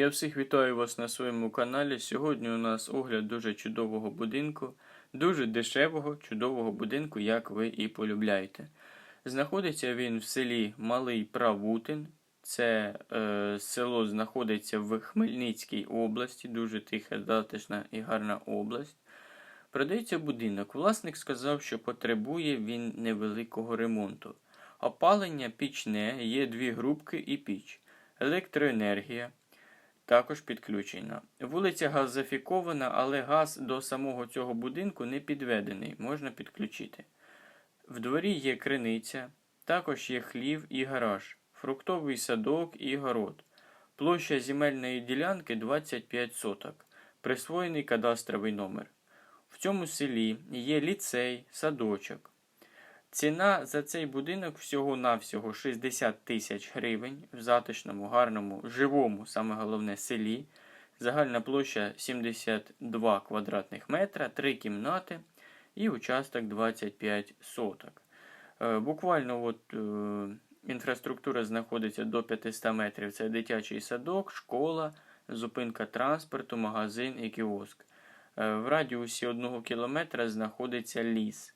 Я всіх вітаю вас на своєму каналі. Сьогодні у нас огляд дуже чудового будинку, дуже дешевого, чудового будинку, як ви і полюбляєте. Знаходиться він в селі Малий Правутин. Це е, село знаходиться в Хмельницькій області, дуже тиха, затишна і гарна область. Продається будинок. Власник сказав, що потребує він невеликого ремонту. Опалення пічне, є дві грубки і піч. Електроенергія також підключена. Вулиця газифікована, але газ до самого цього будинку не підведений, можна підключити. В дворі є криниця, також є хлів і гараж, фруктовий садок і город. Площа земельної ділянки 25 соток, присвоєний кадастровий номер. В цьому селі є ліцей, садочок. Ціна за цей будинок всього-навсього 60 тисяч гривень в затишному, гарному, живому, саме головне, селі. Загальна площа 72 квадратних метра, 3 кімнати і участок 25 соток. Е, Буквально от, е, інфраструктура знаходиться до 500 метрів. Це дитячий садок, школа, зупинка транспорту, магазин і кіоск. Е, В радіусі 1 кілометра знаходиться ліс.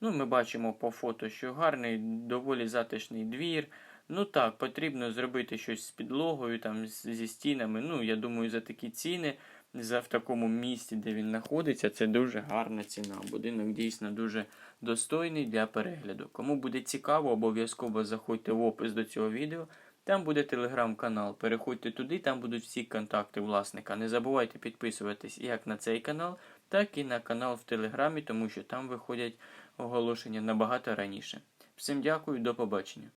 Ну, ми бачимо по фото, що гарний, доволі затишний двір. Ну так, потрібно зробити щось з підлогою, там, зі стінами. Ну, я думаю, за такі ціни, за в такому місці, де він знаходиться, це дуже гарна ціна. Будинок дійсно дуже достойний для перегляду. Кому буде цікаво, обов'язково заходьте в опис до цього відео. Там буде телеграм-канал. Переходьте туди, там будуть всі контакти власника. Не забувайте підписуватись як на цей канал, так і на канал в Телеграмі, тому що там виходять оголошення набагато раніше. Всім дякую, до побачення.